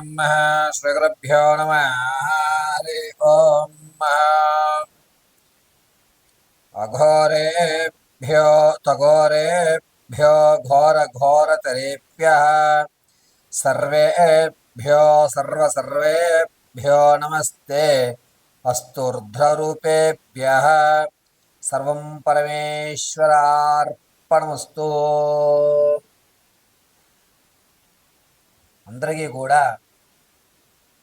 నమః శ్రీగురుభ్యో నమ హరి ఓం అఘోరేభ్యో తఘోరేభ్యో ఘోర ఘోరతరేభ్య సర్వేభ్యో సర్వ సర్వేభ్యో నమస్తే అస్తూర్ధ్రరూపేభ్య సర్వం పరమేశ్వరార్పణమస్తు అందరికీ కూడా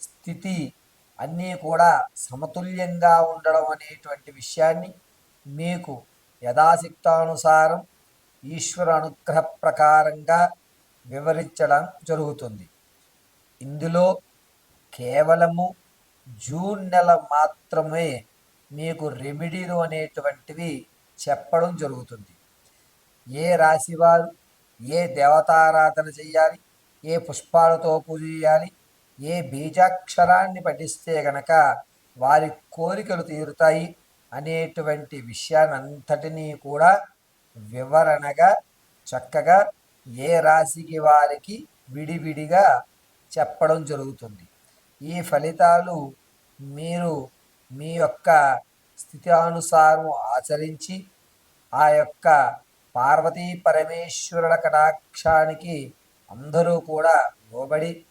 స్థితి అన్నీ కూడా సమతుల్యంగా ఉండడం అనేటువంటి విషయాన్ని మీకు యథాశక్తానుసారం ఈశ్వర అనుగ్రహ ప్రకారంగా వివరించడం జరుగుతుంది. ఇందులో కేవలము జూన్ నెల మాత్రమే మీకు రెమెడీలు అనేటువంటివి చెప్పడం జరుగుతుంది. ఏ రాశివారు ఏ దేవతారాధన చేయాలి ఏ పుష్పాలతో పూజ చేయాలి ఏ బీజాక్షరాన్ని పఠిస్తే గనక వారి కోరికలు తీరుతాయి అనేటువంటి విషయాన్ని కూడా వివరణగా చక్కగా ఏ రాశికి వారికి విడివిడిగా చెప్పడం జరుగుతుంది. ఈ ఫలితాలు మీరు మీ యొక్క స్థితానుసారం ఆచరించి ఆ యొక్క పార్వతీ పరమేశ్వరుల కటాక్షానికి అందరూ కూడా లోబడి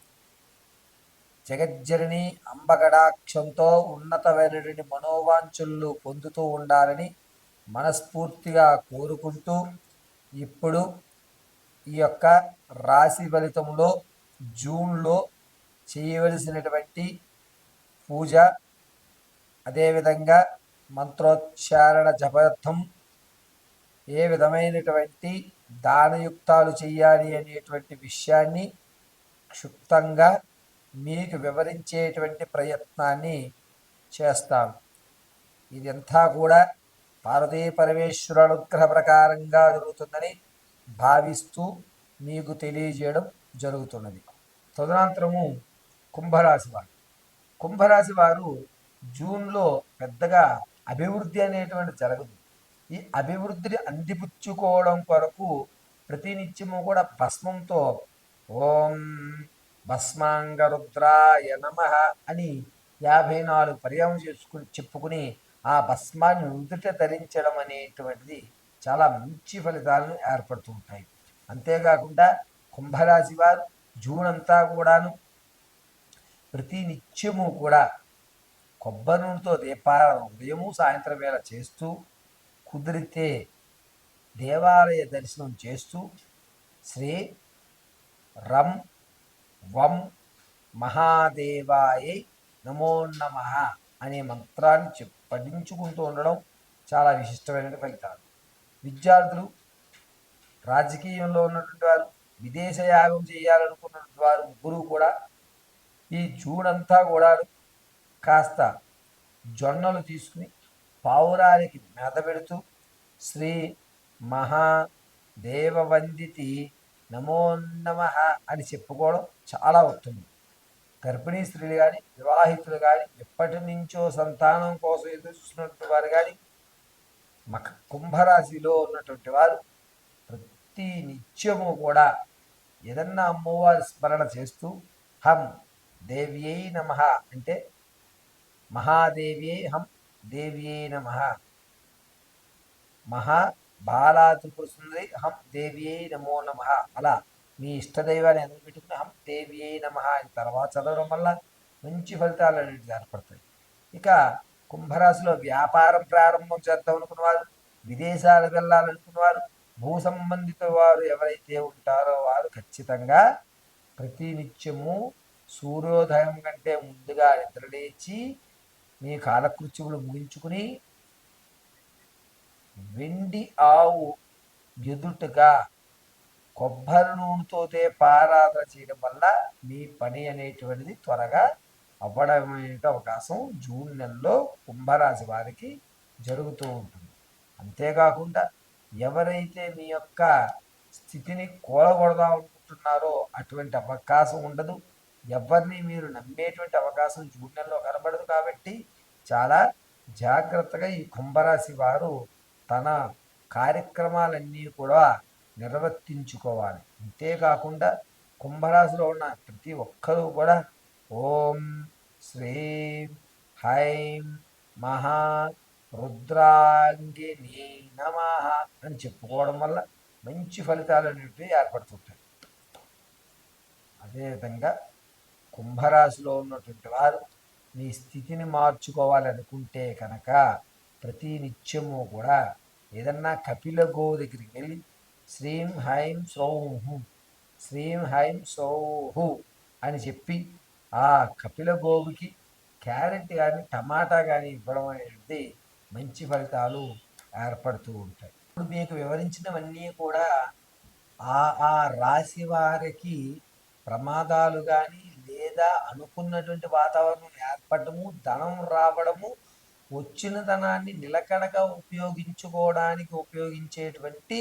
జగజ్జరిని అంబగడాక్షంతో ఉన్నతమైనటువంటి మనోవాంఛలు పొందుతూ ఉండాలని మనస్ఫూర్తిగా కోరుకుంటూ ఇప్పుడు ఈ యొక్క రాశి ఫలితంలో జూన్లో చేయవలసినటువంటి పూజ అదేవిధంగా మంత్రోచ్చారణ జపార్థం ఏ విధమైనటువంటి దానయుక్తాలు చేయాలి అనేటువంటి విషయాన్ని క్షుప్తంగా మీకు వివరించేటువంటి ప్రయత్నాన్ని చేస్తాను. ఇదంతా కూడా పార్వతీ పరమేశ్వర అనుగ్రహ ప్రకారంగా జరుగుతుందని భావిస్తూ మీకు తెలియజేయడం జరుగుతున్నది. తదనంతరము కుంభరాశి వారు. కుంభరాశి వారు జూన్లో పెద్దగా అభివృద్ధి అనేటువంటి జరగదు. ఈ అభివృద్ధిని అందిపుచ్చుకోవడం కొరకు ప్రతినిత్యము కూడా భస్మంతో ఓం భస్మాంగరుద్రాయ నమ అని యాభై నాలుగు పర్యాయం చేసుకుని చెప్పుకుని ఆ భస్మాన్ని ఉదుట ధరించడం అనేటువంటిది చాలా మంచి ఫలితాలను ఏర్పడుతూ ఉంటాయి. అంతేకాకుండా కుంభరాశి వారు జూన్ అంతా కూడాను ప్రతి నిత్యము కూడా కొబ్బరి నూనెతో దీపారాధన ఉదయము సాయంత్రం వేళ చేస్తూ కుదిరితే దేవాలయ దర్శనం చేస్తూ శ్రీ రం వం మహాదేవాయ నమో నమ అనే మంత్రాన్ని చెప్ పఠించుకుంటూ ఉండడం చాలా విశిష్టమైన ఫలితాలు. విద్యార్థులు రాజకీయంలో ఉన్నటువంటి వారు విదేశ యాగం చేయాలనుకున్నటువంటి వారు ముగ్గురు కూడా ఈ జూడంతా అంతా కూడా కాస్త జొన్నలు తీసుకుని పావురానికి మెద పెడుతూ శ్రీ మహా దేవవందితి నమో నమ అని చెప్పుకోవడం చాలా ఉత్తమం. గర్భిణీ స్త్రీలు కానీ వివాహితులు కానీ ఎప్పటి నుంచో సంతానం కోసం ఎదురు చూసినటువంటి వారు కానీ మక కుంభరాశిలో ఉన్నటువంటి వారు ప్రతి నిత్యము కూడా ఏదన్నా అమ్మవారి స్మరణ చేస్తూ హం దేవ్యై నమ అంటే మహాదేవ్యై హం దేవ్యై నమ. మహా బాలా త్రిపుర సుందరి హం దేవ్యై నమో నమ. అలా మీ ఇష్టదైవాన్ని ఎందుకు పెట్టుకుని హం దేవ్యై నమ అని తర్వాత చదవడం వల్ల మంచి ఫలితాలు అనేవి ఏర్పడతాయి. ఇక కుంభరాశిలో వ్యాపారం ప్రారంభం చేద్దాం అనుకున్నవారు విదేశాలకు వెళ్ళాలనుకున్నవారు భూ సంబంధిత వారు ఎవరైతే ఉంటారో వారు ఖచ్చితంగా ప్రతినిత్యము సూర్యోదయం కంటే ముందుగా నిద్రలేచి మీ కాలకృత్యములు ముగించుకుని వెండి ఆవు ఎదుటగా కొబ్బరి నూనెతో పారాధన చేయడం వల్ల మీ పని అనేటువంటిది త్వరగా అవ్వడం అవకాశం జూన్ నెలలో కుంభరాశి వారికి జరుగుతూ ఉంటుంది. అంతేకాకుండా ఎవరైతే మీ యొక్క స్థితిని కూలగొడదాం అనుకుంటున్నారో అటువంటి అవకాశం ఉండదు. ఎవరిని మీరు నమ్మేటువంటి అవకాశం జూన్ నెలలో కనబడదు కాబట్టి చాలా జాగ్రత్తగా ఈ కుంభరాశి వారు తన కార్యక్రమాలన్నీ కూడా నిర్వర్తించుకోవాలి. అంతేకాకుండా కుంభరాశిలో ఉన్న ప్రతి ఒక్కరూ కూడా ఓం శ్రీం హైం మహా రుద్రాంగిని నమ అని చెప్పుకోవడం వల్ల మంచి ఫలితాలు అనేవి ఏర్పడుతుంటాయి. అదేవిధంగా కుంభరాశిలో ఉన్నటువంటి వారు మీ స్థితిని మార్చుకోవాలనుకుంటే కనుక ప్రతి నిత్యము కూడా ఏదన్నా కపిల గో దగ్గరికి వెళ్ళి శ్రీం హైం సౌహు శ్రీం హైం సౌహు అని చెప్పి ఆ కపిల గోవుకి క్యారెట్ కానీ టమాటా కానీ ఇవ్వడం అనేది మంచి ఫలితాలు ఏర్పడుతూ ఉంటాయి. ఇప్పుడు మీకు వివరించినవన్నీ కూడా ఆ ఆ రాశి వారికి ప్రమాదాలు కానీ లేదా అనుకున్నటువంటి వాతావరణం ఏర్పడము ధనం రావడము వచ్చిన ధనాన్ని నిలకడగా ఉపయోగించుకోవడానికి ఉపయోగించేటువంటి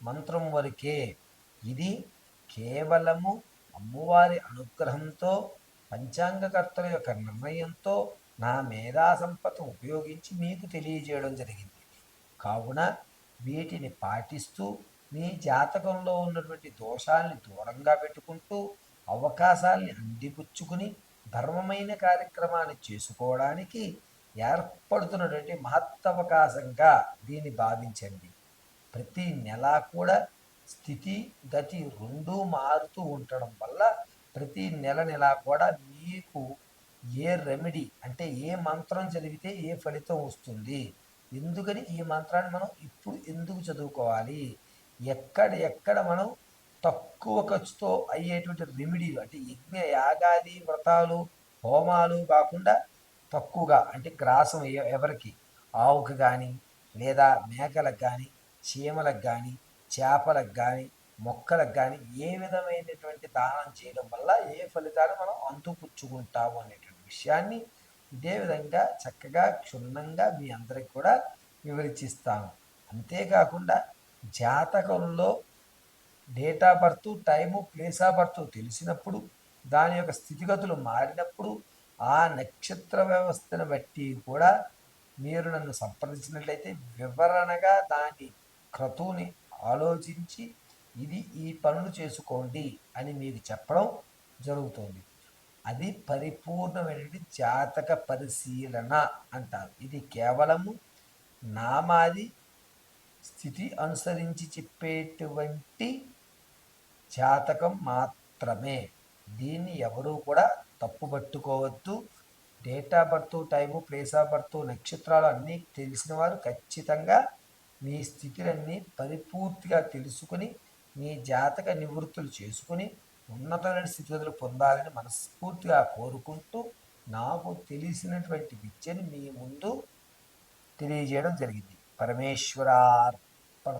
మంత్రం వరకే. ఇది కేవలము అమ్మవారి అనుగ్రహంతో పంచాంగకర్తల యొక్క నిర్ణయంతో నా మేధా సంపద ఉపయోగించి మీకు తెలియజేయడం జరిగింది. కావున వీటిని పాటిస్తూ మీ జాతకంలో ఉన్నటువంటి దోషాల్ని దూరంగా పెట్టుకుంటూ అవకాశాల్ని అందిపుచ్చుకుని ధర్మమైన కార్యక్రమాన్ని చేసుకోవడానికి ఏర్పడుతున్నటువంటి మహత్తవకాశంగా దీన్ని భావించండి. ప్రతి నెల కూడా స్థితి గతి రెండూ మారుతూ ఉండడం వల్ల ప్రతి నెల నెల కూడా మీకు ఏ రెమెడీ అంటే ఏ మంత్రం చదివితే ఏ ఫలితం వస్తుంది? ఎందుకని ఈ మంత్రాన్ని మనం ఇప్పుడు ఎందుకు చదువుకోవాలి? ఎక్కడ ఎక్కడ మనం తక్కువ ఖర్చుతో అయ్యేటువంటి రెమెడీలు అంటే యజ్ఞ యాగాది వ్రతాలు హోమాలు కాకుండా తక్కువగా అంటే గ్రాసం ఎవరికి? ఆవుకు కానీ లేదా మేకలకు కానీ చీమలకు కానీ చేపలకు కానీ మొక్కలకు కానీ ఏ విధమైనటువంటి దానం చేయడం వల్ల ఏ ఫలితాలు మనం అంతుపుచ్చుకుంటాము అనేటువంటి విషయాన్ని ఇదే విధంగా చక్కగా క్షుణ్ణంగా మీ అందరికి కూడా వివరిచిస్తాను అంతేకాకుండా జాతకంలో date of birth time place of birth తెలిసినప్పుడు దాని యొక్క స్థితిగతులు మారినప్పుడు ఆ నక్షత్ర వ్యవస్థను బట్టి కూడా మీరు నన్ను సంప్రదించినట్లయితే వివరణగా దాని క్రతువుని ఆలోచించి ఇది ఈ పనులు చేసుకోండి అని మీకు చెప్పడం జరుగుతుంది. అది పరిపూర్ణమైనటువంటి జాతక పరిశీలన అంటారు. ఇది కేవలము నామాది స్థితి అనుసరించి చెప్పేటువంటి జాతకం మాత్రమే. దీన్ని ఎవరూ కూడా తప్పు పట్టుకోవద్దు. Date of birth time place of birth నక్షత్రాలు అన్నీ తెలిసిన వారు ఖచ్చితంగా మీ స్థితులన్నీ పరిపూర్తిగా తెలుసుకుని మీ జాతక నివృత్తులు చేసుకుని ఉన్నతమైన స్థితిగతులు పొందాలని మనస్ఫూర్తిగా కోరుకుంటూ నాకు తెలిసినటువంటి విద్యను మీ ముందు తెలియజేయడం జరిగింది. పరమేశ్వరార్